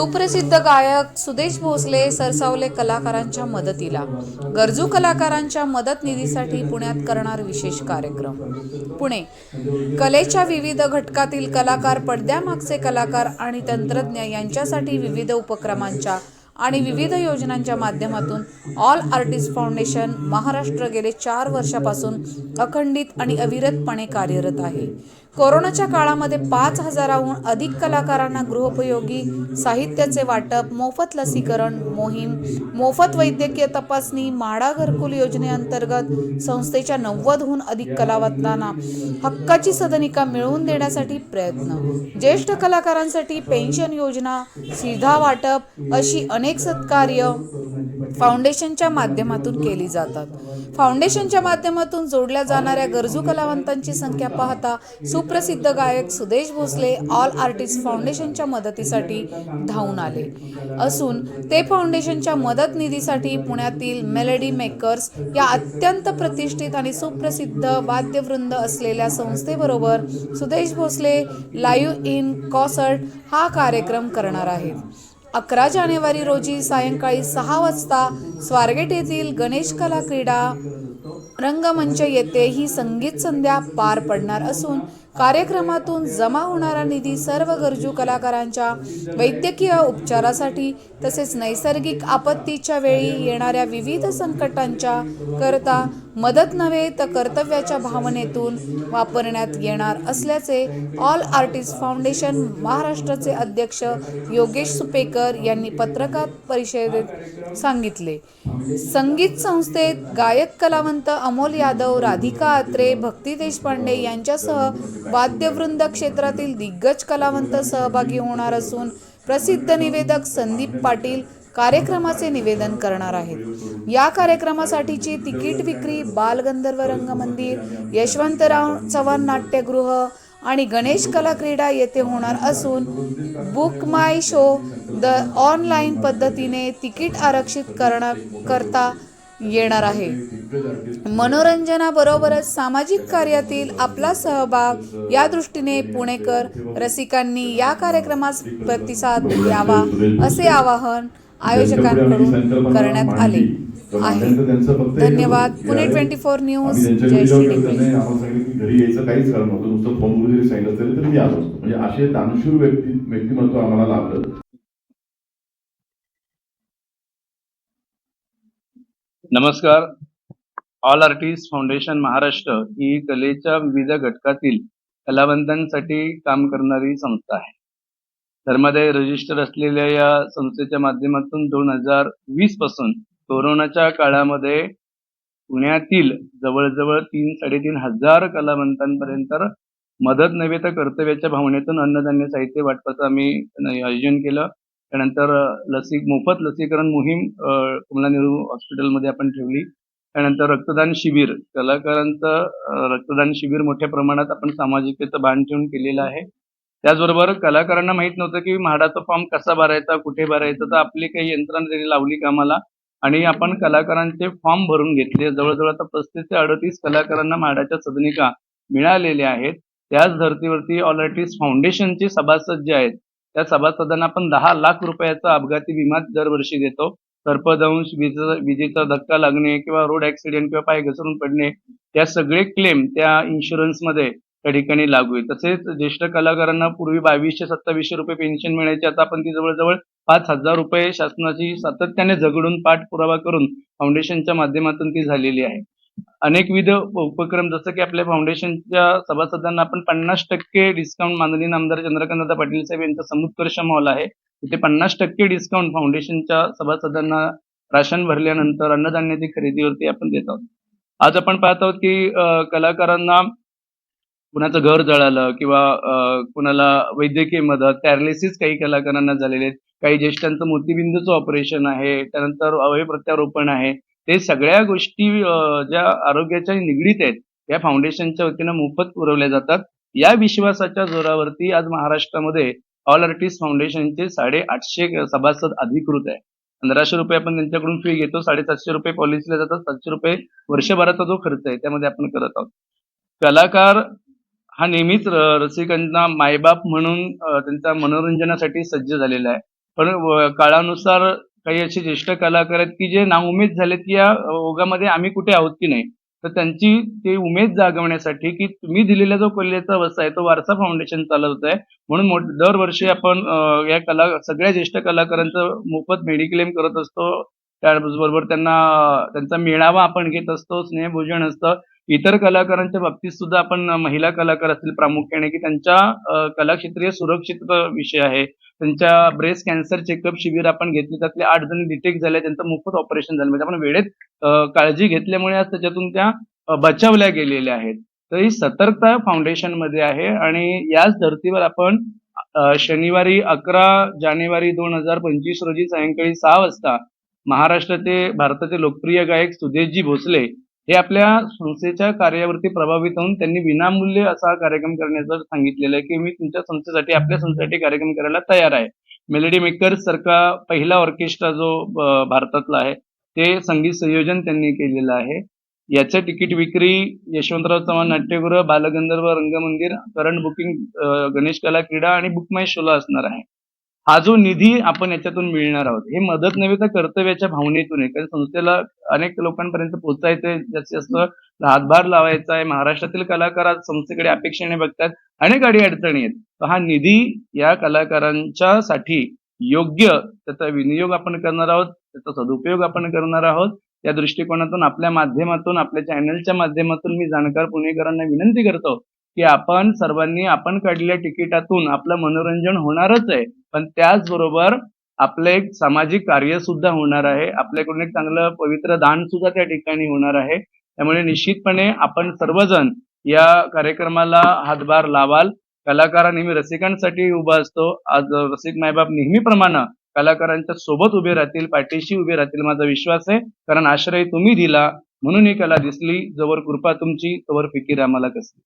सुप्रसिद्ध गायक सुदेश भोसले सरसावले कलाकारांच्या मदतीला. गरजू कलाकारांच्या मदत निधीसाठी पुण्यात करणार विशेष कार्यक्रम. पुणे. कलेच्या विविध घटकातील कलाकार पडद्यामागचे कलाकार आणि तंत्रज्ञ यांच्यासाठी विविध उपक्रमांच्या आणि विविध योजनांच्या माध्यमातून ऑल आर्टिस्ट फाउंडेशन महाराष्ट्र गेले चार वर्षापासून अखंडित आणि अविरतपणे कार्यरत आहे. कोरोनाच्या काळामध्ये पाच हजाराहून अधिक कलाकारांना गृहोपयोगी साहित्याचे वाटप मोफत लसीकरण मोहीम मोफत वैद्यकीय तपासणी माडा घरकुल योजनेअंतर्गत संस्थेच्या नव्वदहून अधिक कलावंतांना हक्काची सदनिका मिळवून देण्यासाठी प्रयत्न. ज्येष्ठ कलाकारांसाठी पेन्शन योजना सीधा वाटप अशी अनेक सत्कार्य फाउंडेशनच्या माध्यमातून केली जातात. फाउंडेशनच्या माध्यमातून जोडल्या जाणाऱ्या गरजू कलावंतांची संख्या पाहता सुप्रसिद्ध गायक सुदेश भोसले ऑल आर्टिस्ट फाउंडेशनच्या मदतीसाठी धावून आले. असून ते फाउंडेशनच्या मदत निधीसाठी पुण्यातील मेलडी मेकर्स या अत्यंत प्रतिष्ठित आणि सुप्रसिद्ध वाद्यवृंद असलेल्या संस्थेबरोबर Sudesh Bhosale live in concert हा कार्यक्रम करणार आहेत. अकरा जानेवारी रोजी सायंकाळी सहा वाजता स्वारगेट येथील गणेश कला क्रीडा रंगमंच येथे ही संगीत संध्या पार पडणार असून कार्यक्रमातून जमा होणारा निधी सर्व गरजू कलाकारांच्या वैद्यकीय उपचारासाठी तसेच नैसर्गिक आपत्तीच्या वेळी येणाऱ्या विविध संकटांच्या करता मदत नव्हे तर कर्तव्याच्या भावनेतून वापरण्यात येणार असल्याचे ऑल आर्टिस्ट फाउंडेशन महाराष्ट्राचे अध्यक्ष योगेश सुपेकर यांनी पत्रकार परिषदेत सांगितले. संगीत संस्थेत गायक कलावंत अमोल यादव राधिका आत्रे भक्ती देशपांडे यांच्यासह वाद्यवृंद क्षेत्रातील दिग्गज कलावंत सहभागी होणार असून प्रसिद्ध निवेदक संदीप पाटील कार्यक्रमाचे निवेदन करणार आहेत. या कार्यक्रमासाठीची तिकीट विक्री बालगंधर्व रंगमंदिर यशवंतराव चव्हाण नाट्यगृह आणि गणेश कला क्रीडा येथे होणार असून book my show the online पद्धतीने तिकीट आरक्षित करणार करता येणार आहे. मनोरंजनाबरोबरच सामाजिक कार्यातील आपला सहभाग या दृष्टीने पुणेकर रसिकांनी या कार्यक्रमास प्रतिसाद द्यावा असे आवाहन आयोजकांकडून करण्यात आले आहे. धन्यवाद. Pune twenty four news Jai Shri Dimple. आम्हाला सांगितलं की घरी यायचं काहीच कारण नव्हतं. नुसतं फोन जरी सांगितलं तरी तरी मी आलो असतो. म्हणजे असे दानशूर व्यक्ती व्यक्तिमत्व आम्हाला लाभलं. नमस्कार. ऑल आर्टिस्ट फाउंडेशन महाराष्ट्र ही कलेच्या विविध घटकातील कलावंतांसाठी काम करणारी संस्था आहे. धर्मादाय रजिस्टर असलेल्या या संस्थेच्या माध्यमातून दोन हजार वीसपासून कोरोनाच्या काळामध्ये पुण्यातील जवळजवळ तीन साडेतीन हजार कलावंतांपर्यंत मदत नव्हे तर कर्तव्याच्या भावनेतून अन्नधान्य साहित्य वाटपाचं आम्ही आयोजन केलं. त्यानंतर लसी मोफत लसीकरण मोहीम कमला नेहरू हॉस्पिटलमध्ये आपण ठेवली. त्यानंतर रक्तदान शिबिर कलाकारांचं रक्तदान शिबिर मोठ्या प्रमाणात आपण सामाजिकतेचं भान ठेवून केलेलं आहे. त्याचबरोबर कलाकारांना माहीत नव्हतं की म्हाडाचा फॉर्म कसा भरायचा कुठे भरायचा तर आपली काही यंत्रणा त्यांनी लावली कामाला. आणि आपण कलाकारांचे फॉर्म भरून घेतले. जवळजवळ आता पस्तीस ते अडतीस कलाकारांना म्हाडाच्या सदनिका मिळालेल्या आहेत. त्याच धर्तीवरती ऑल आर्टिस्ट फाउंडेशनचे सभासद जे आहेत. त्या सभासदांना आपण दहा लाख रुपयाचा अपघाती विमा दरवर्षी देतो. सर्पदंश विजेचा विजेचा धक्का लागणे किंवा रोड ऍक्सिडेंट किंवा पाय घसरून पडणे त्या सगळे क्लेम त्या इन्शुरन्समध्ये त्या ठिकाणी लागू आहे. तसेच ज्येष्ठ कलाकारांना पूर्वी बावीसशे सत्तावीसशे रुपये पेन्शन मिळायची आता आपण ती जवळजवळ पाच हजार रुपये शासनाची सातत्याने झगडून पाठपुरावा करून फाउंडेशनच्या माध्यमातून ती झालेली आहे. अनेकविध उपक्रम जसं की आपल्या फाउंडेशनच्या सभासदांना आपण पन्नास टक्के डिस्काउंट माननीय आमदार चंद्रकांत पाटील साहेब यांचा समुत्कर्ष मॉल आहे. तिथे पन्नास टक्के डिस्काउंट फाउंडेशनच्या सभासदांना राशन भरल्यानंतर अन्नधान्याची खरेदीवरती आपण देत आहोत. आज आपण पाहत आहोत की कलाकारांना कुणाचं घर जळालं किंवा कुणाला वैद्यकीय मदत पॅरालिसिस काही कलाकारांना झालेले आहेत काही ज्येष्ठांचं मोतीबिंदूचं ऑपरेशन आहे त्यानंतर अवयव प्रत्यारोपण आहे ते सगळ्या गोष्टी ज्या आरोग्याच्या निगडीत आहेत या फाउंडेशनच्या वतीनं मोफत पुरवल्या जातात. या विश्वासाच्या जोरावरती आज महाराष्ट्रामध्ये ऑल आर्टिस्ट फाउंडेशनचे साडे आठशे सभासद अधिकृत आहे. पंधराशे रुपये आपण त्यांच्याकडून फी घेतो साडेसातशे रुपये पॉलिसीला जातात सातशे रुपये वर्षभराचा जो खर्च आहे त्यामध्ये आपण करत आहोत. कलाकार हा नेहमीच रसिकांना मायबाप म्हणून त्यांच्या मनोरंजनासाठी सज्ज झालेला आहे. पण काळानुसार काही असे ज्येष्ठ कलाकार आहेत की जे नाउमेद झालेत की या ओघामध्ये आम्ही कुठे आहोत की नाही? तर त्यांची ते उमेद जागवण्यासाठी की तुम्ही दिलेला जो कलेचा वसा आहे तो वारसा फाउंडेशन चालवत आहे. म्हणून मोठ- दरवर्षी आपण या कला सगळ्या ज्येष्ठ कलाकारांचं मोफत मेडिक्लेम करत असतो. त्याचबरोबर त्यांना त्यांचा मेळावा आपण घेत असतो. स्नेहभोजन असतं. इतर कलाकारांच्या बाबतीत सुद्धा आपण महिला कलाकार असतील प्रामुख्याने की त्यांच्या कलाक्षेत्रीय सुरक्षित विषय आहे. त्यांच्या ब्रेस्ट कॅन्सर चेकअप शिबिर आपण घेतले त्यातले आठ जण डिटेक्ट झाले त्यांचं मोफत ऑपरेशन झालं. म्हणजे आपण वेळेत काळजी घेतल्यामुळे आज त्याच्यातून त्या बचावल्या गेलेल्या आहेत. तर ही सतर्कता फाउंडेशनमध्ये आहे आणि याच धर्तीवर आपण शनिवारी अकरा जानेवारी दोन हजार पंचवीस रोजी सायंकाळी सहा वाजता महाराष्ट्राचे भारताचे लोकप्रिय गायक सुदेशजी भोसले हे आपल्या संस्थेच्या कार्यावरती प्रभावित होऊन त्यांनी विनामूल्य असा कार्यक्रम करण्याचं सांगितलेलं आहे की मी तुमच्या संस्थेसाठी आपल्या संस्थेसाठी कार्यक्रम करायला तयार आहे. मेलडी मेकर्स सारखा पहिला ऑर्केस्ट्रा जो भारतातला आहे ते संगीत संयोजन त्यांनी केलेलं आहे. याचं तिकीट विक्री यशवंतराव चव्हाण नाट्यगृह बालगंधर्व रंगमंदिर करंट बुकिंग गणेश कला क्रीडा आणि बुक माय शोला असणार आहे. हा जो निधी आपण याच्यातून मिळणार आहोत हे मदत नव्हे तर कर्तव्याच्या भावनेतून आहे. कारण संस्थेला अनेक लोकांपर्यंत पोहोचायचंय जास्तीत जास्त हातभार लावायचा आहे महाराष्ट्रातील कलाकार आज संस्थेकडे अपेक्षेने बघतात. अनेक अडी अडचणी आहेत. तर हा निधी या कलाकारांच्या साठी योग्य त्याचा विनियोग आपण करणार आहोत त्याचा सदुपयोग आपण करणार आहोत. या दृष्टिकोनातून आपल्या माध्यमातून आपल्या चॅनलच्या माध्यमातून मी जाणकार पुणेकरांना विनंती करतो की आपण सर्वांनी आपण काढलेल्या तिकिटातून आपलं मनोरंजन होणारच आहे. पण त्याचबरोबर आपलं एक सामाजिक कार्य सुद्धा होणार आहे. आपल्याकडून एक चांगलं पवित्र दान सुद्धा त्या ठिकाणी होणार आहे. त्यामुळे निश्चितपणे आपण सर्वजण या कार्यक्रमाला हातभार लावाल. कलाकार नेहमी रसिकांसाठी उभा असतो. आज रसिक मायबाप नेहमीप्रमाणे कलाकारांच्या सोबत उभे राहतील पाठीशी उभे राहतील माझा विश्वास आहे. कारण आश्रय तुम्ही दिला म्हणून ही कला दिसली. जवळ कृपा तुमची तवर फिकीर आम्हाला कसली.